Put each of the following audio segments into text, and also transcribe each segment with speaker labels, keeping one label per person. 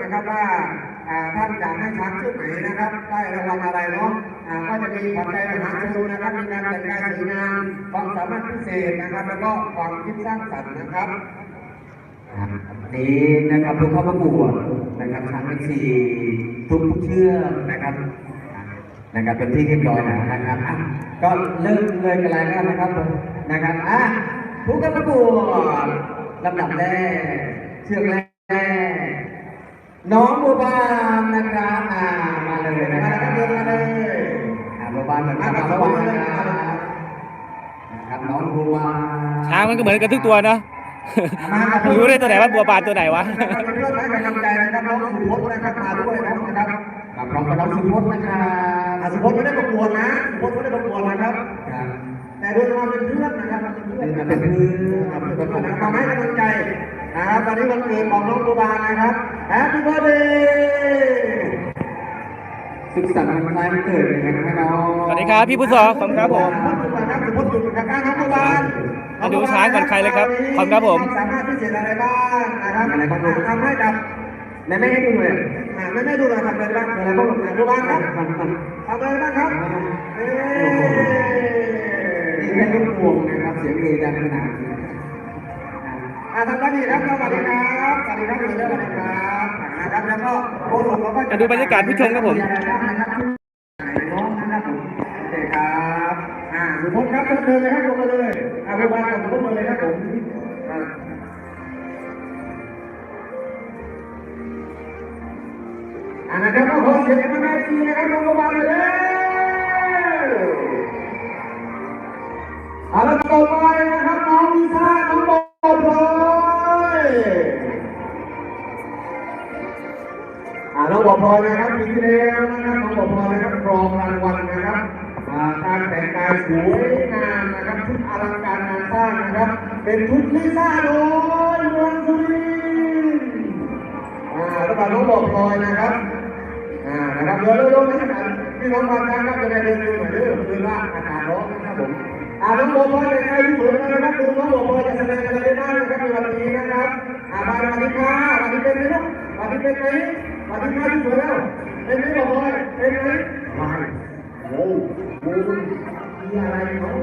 Speaker 1: นะครับว่าอ่าท่านจะให้ช้างชุดไหนนะครับ ได้รางวัลอะไรเนาะอ่าก็จะมีขวัญใจมหาชนนะครับมีการแต่งกายสวยงามความสามารถพิเศษนะครับ แล้วก็ความคิดสร้างสรรค์นะครับ
Speaker 2: นี้นะครับผู้เข้าประกวดนะครับช้างเป็นสี่ทุกทุกเชือกนะครับนะครับเป็นที่เรียบร้อยแล้วนะครับก็เริ่มเลยกันเลยแล้วนะครับผมนะครับอะผู้เข้าประกวดลำดับแรกเชือกแรก น้องบัวบานนะครับอ่ามาเลยนะค
Speaker 1: มา
Speaker 2: รับ
Speaker 1: แล้วครับเดินมาเลย
Speaker 2: อ่าบัวบานเหมือนกันน้องบัวบานนะครับนะครับน้องบัวบาน
Speaker 3: ช้างมันก็เหมือนกันทุกตัวเนาะ
Speaker 1: มากับ
Speaker 3: ไม่รู้ได้ตัวไหนว่าบัวบานตัวไหนวะ
Speaker 1: เพื่อนให้กำลังใจนะครับน้องสุพจน์นะครับมาด้วยนะครับ
Speaker 2: มาพร้อมกับน้องสุพจน์นะครับ
Speaker 1: อ่าสุพจน์ไม่ได้ประกวดนะสุพจน์ไม่ได้ประกวดนะครับ
Speaker 2: ครับ
Speaker 1: แต่เดินมาเป็นเพื่อนนะครับเป็นเพื่อน
Speaker 2: เป็นเพื่อน
Speaker 1: ครับเป็นเพื่อนนะครับมาให้กำลังใจนะครับวันนี้วันเกิดของน้องบัวบานนะครับ Happy Birthday
Speaker 2: สุขสันต์วันคล้ายวันเกิดเลยนะครับน้อง
Speaker 3: สวัสดีครับพี่พุทธศรขอบคุณครับผม
Speaker 1: ขอบคุณครับสุพจน์อยู่กับการน้องบัวบาน
Speaker 3: มาดูช้างก่อนใครเลยครับขอบคุณครับผม
Speaker 1: สามารถพิเศษอะไรบ้างนะครับทำให้กับ
Speaker 2: แม่ไม่ให้ดูเลย
Speaker 1: อ่าไม่ไม่ดูเลยทำอะไรบ้างอะไรบ้างบัวบานครับทำอะไรบ้างครับเอ๊ะ
Speaker 2: นี่แค่ลูกพวงนะครับเสียงเอดังขนาดนี้
Speaker 1: อ่าทำได้ดีครับสวัสดีครับสวัสดีครับอยู่ด้วยสวัสดีครับนะครับแล้วก็โค้ชเราก็
Speaker 3: มาดูบรรยากาศผู้ชมครับผม
Speaker 1: น้องนะครับผมโอเคครับอ่าสุพจน์ครับเดินเลยครับลงมาเลยอ่าไปวางกับสุพจน์มาเลยครับผมอ่าอ่านะครับก็ขอเสียงให้แม่ซีนะครับลงมาเลยเด้อเอาละต่อไป เป็นชุดลิซ่าโดยเมืองสุรินทร์อ่าแล้วก็น้องบอลพลอยนะครับ อ่า นะครับเดี๋ยวเร็วๆนะครับพี่น้องบางท่านครับจะได้เดินดูหน่อยเด้อคือว่าอากาศร้อนนะครับผมอ่าน้องโบพลอยเป็นใครที่สวยนะครับดูน้องโบพลอยจะแสดงอะไรได้บ้างนะครับในวันนี้นะครับ อ่ามาวันนี้ค่ะวันนี้เป็นไหมลูกวันนี้เป็นไหมวันนี้ค่ะที่สวยแล้ว เป็นไหมโบพลอยเป็นไหมไม่โอ้โหมีอะไรเนาะ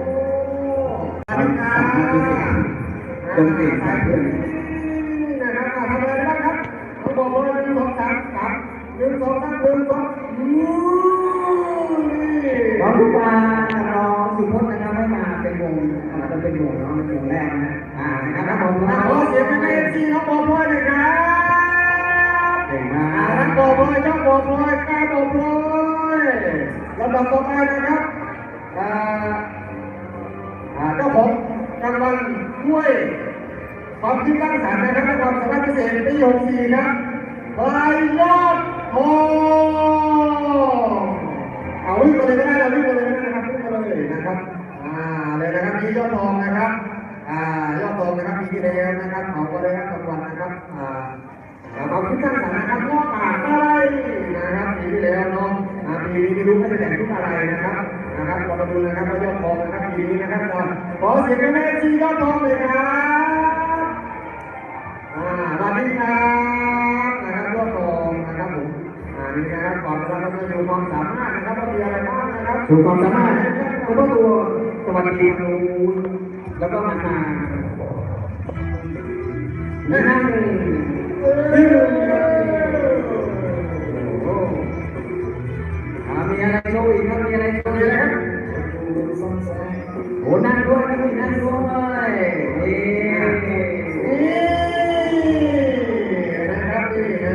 Speaker 1: สวัสดีค่ะ
Speaker 2: ด นตรีสายเพื่อนะ
Speaker 1: ครับทำอะไรบ้างครับน้องโบพลอยหนึ่งสองสามสามหนึ่งสองสามหนึ่งสองอู้นี่
Speaker 2: น้องทุกวาน้องสุพจน์นะครับให้มาเป็นวงอาจะเป็นวงน้องเป็นวงแรกนะอ่านะครับผม
Speaker 1: อ่าขอเสียงให้แม่ซีน้องบพลอยหน่อยครับ
Speaker 2: เก่งมา
Speaker 1: อ่ากน้องโบพลอยน้องโบพลอยกล้าบพลอยลำดับต่อไปนะครับอ่าเจ้าของรางวัลถ้วย ความคิดสร้างสรรค์นะครับและความสามารถพิเศษปี64ครับพลายยอดทองเอาวิ่งมาเลยก็ได้เราวิ่งมาเลยก็ได้นะครับวิ่งมาเลยนะครับอ่าเลยนะครับนี่ยอดทองนะครับอ่ายอดทองนะครับปีที่แล้วนะครับเขาก็ได้รับรางวัลนะครับอ่าเราคิดสร้างสรรค์นะครับงอกป่าอะไรนะครับปีที่แล้วเนาะอ่าปีนี้ไม่รู้ว่าจะแต่งชุดอะไรนะครับ นะครับเรามาดูนะครับยอดทองนะครับปีนี้นะครับก่อนขอเสียงแม่ชียอดทองเลยครับ วัสดีครับนะครับยอดทองนะครับผมอ่านี่นะครับก่อนเราจะดูความสามารถนะครับว่ามีอะไรบ้างนะครับ
Speaker 2: ชูความสามารถแล้วก็ตัวสวัสดีครูแล้วก็มานาและนั่งมีอะไรโชว์อีกครับมีอะไรโชว์อีกครับโอ้นั่งด้วยนั่งด้วยนั่งด้วยนี่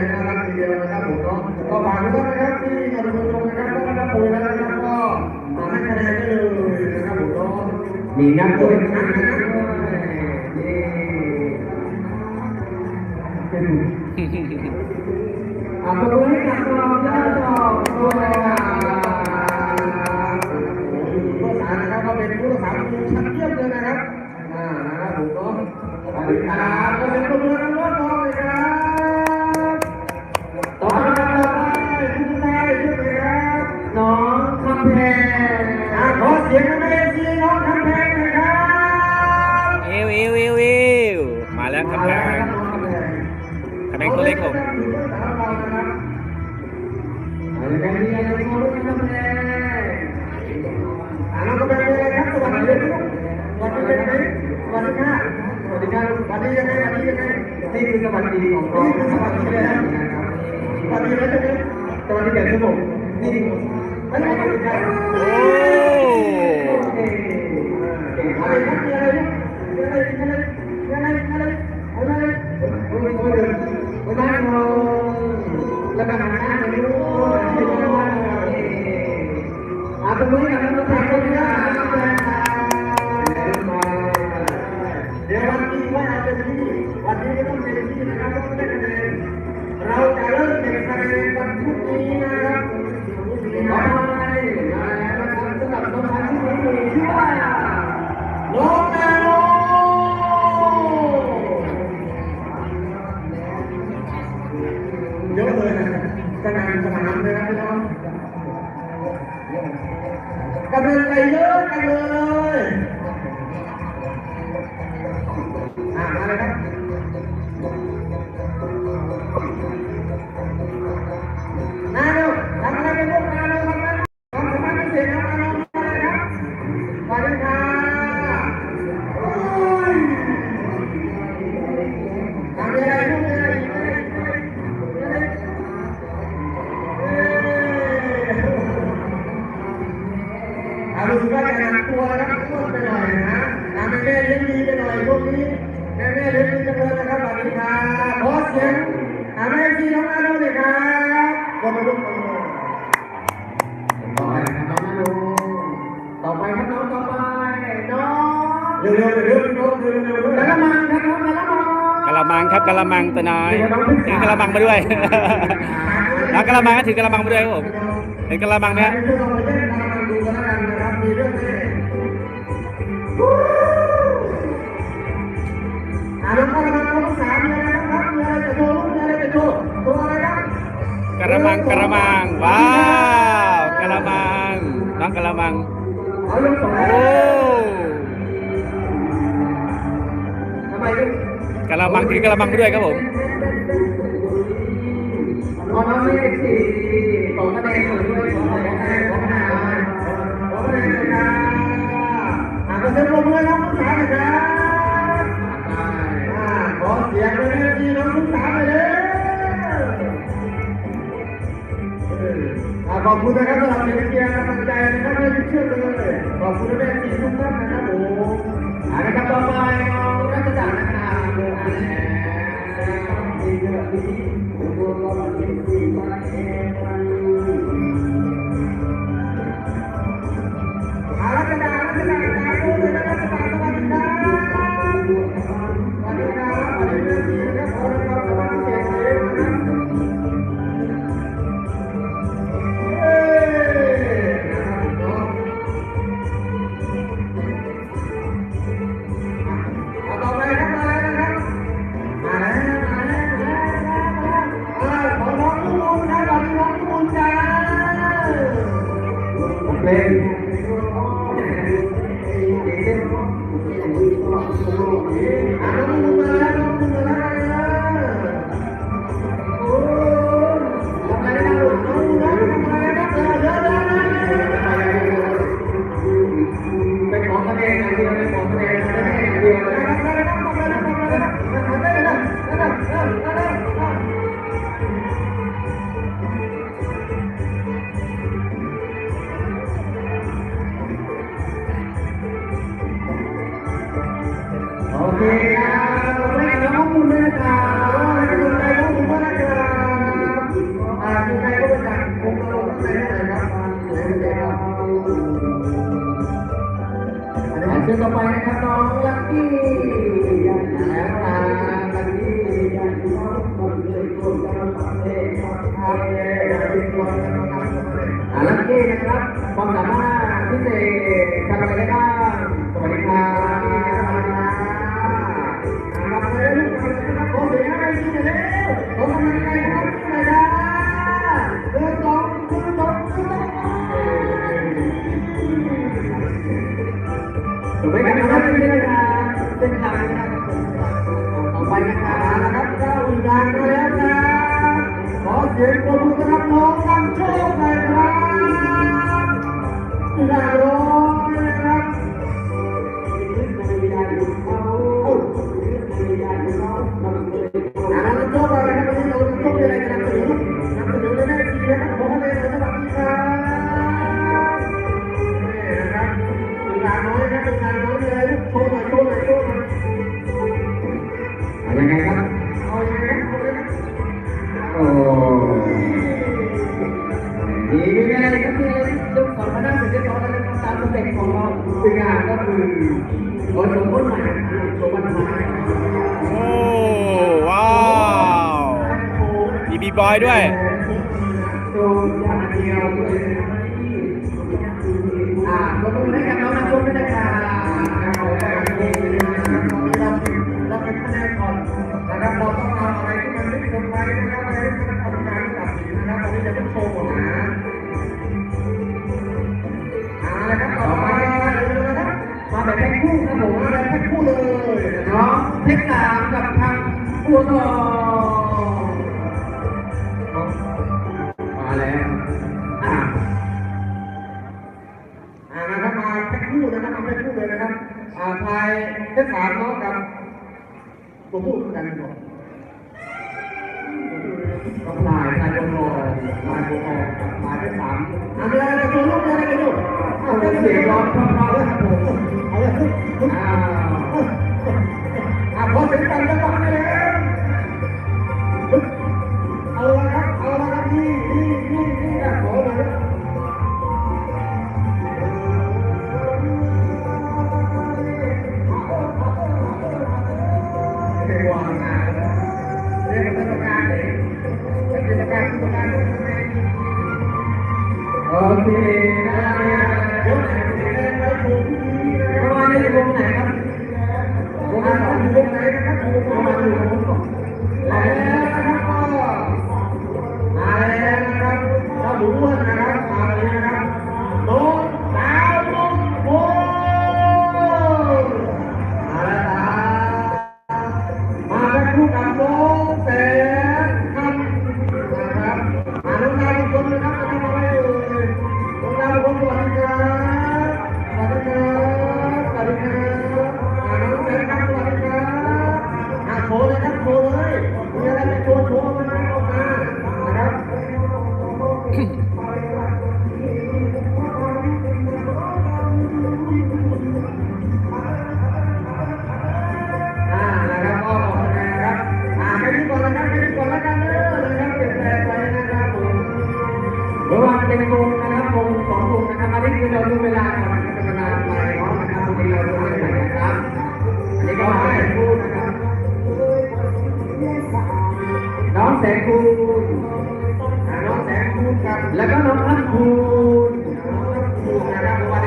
Speaker 1: นี่ารักทีเดียวนะครับผมเนาะก็ฝากด้วยนะครับที่มาดูชมนะครับก็มาปุ๋ยแล้วนะครับก็ขอให้คะแนนได้เลยนะครับผมเนาะ
Speaker 2: มีนั่งด้วยนะครับ
Speaker 1: นี่คือสวัสดีของ
Speaker 3: เรา
Speaker 1: นี่คื
Speaker 2: อสวัสดีเล
Speaker 1: ยนะสวัสดีแล้วใช่ไหมสวัสดีแก่ทุกคนนี่ไม่ใช่สวัสดีครับ
Speaker 3: โอ้
Speaker 1: อะไรครับมีอะไรลูกมีอะไรมีอะไรมีอะไรอะไรอะไรโอ้ยโอ้ยเดินไปนั่งลงแล้วก็หันหน้าไปดูอาตรงนี้ อารู้สึกว่าจะหนักตัวแล้วครับพูดไปหน่อยนะทำให้แม่เลี้ยงดีไปหน่อยพวกนี้แม่แม่เลี้ยงดีจังเลยนะครับสวัสดีครับขอเสียงหาแม่ที่น้องอาดูหน่อยครับขอบคุณทุกคน
Speaker 2: ต่อไปนะครับน้องนาโนต่อไปครับน้องต่อไปน้อง
Speaker 1: เร็วเร็วเร็วเร็วเร็วเร็วเร็ว
Speaker 2: กะ
Speaker 1: แล้ว
Speaker 2: ละ
Speaker 1: ก็
Speaker 2: มั
Speaker 1: มาง
Speaker 2: ครับน้องกะละมัง
Speaker 3: กะละมังครับกะละมังตัวน้อยถือกะละมังมาด้วยน้องกะละมังก็ถือกะละมังมาด้วยครับผมเห็นกะละมังไหม
Speaker 1: ใคร
Speaker 3: ฮ
Speaker 1: โอ้ทำไมลูก
Speaker 3: กะละมังถือกะละมังมาด้วยครับผม
Speaker 2: น้องน้องเลขสี่สองคะแนนเหมือนด้วยขอคะแนนขอคะแนน
Speaker 1: ขอคะแนนเลยครับอ่าขอเสียงปรบมือให้น้องทั้งสามหน่อยครับอ่าขอเสียงเลยนะที่น้องทั้งสามเลยเด้ออ่าขอบคุณนะครับสำหรับเสียงเชียร์กำลังใจนะครับไม่ได้เชื่อเลยข อบคุณแม่ทีทุกท่านนะครับผมอานะครับต่อไปน้องรัชดานะครับ โอ้ว้าวมีบีบ
Speaker 2: อยด้วย
Speaker 1: อ่าก็ต้องได้กัน เป็
Speaker 2: น
Speaker 1: ผู้เลยนะครับอาภัยได้
Speaker 2: ถามน้องกับ
Speaker 1: ตัว
Speaker 2: ผู้กั
Speaker 1: นก่อน
Speaker 2: ก็พายพายตัวรอพายตัวรอพายได้ถาม
Speaker 1: อ่าเวลาตัวลูกอะไรกันลูก
Speaker 2: เอา
Speaker 1: ได้เสีย
Speaker 2: ง
Speaker 1: ร้
Speaker 2: อง
Speaker 1: พอๆแล้วครับผมเอาเลยอ่าอ้าพอเสียงดังแล้วก็ น้อง
Speaker 2: แสงคูณ
Speaker 1: น้องแสงคูณกัน
Speaker 2: แล้วก็น้องพั
Speaker 1: นคูณนะครับ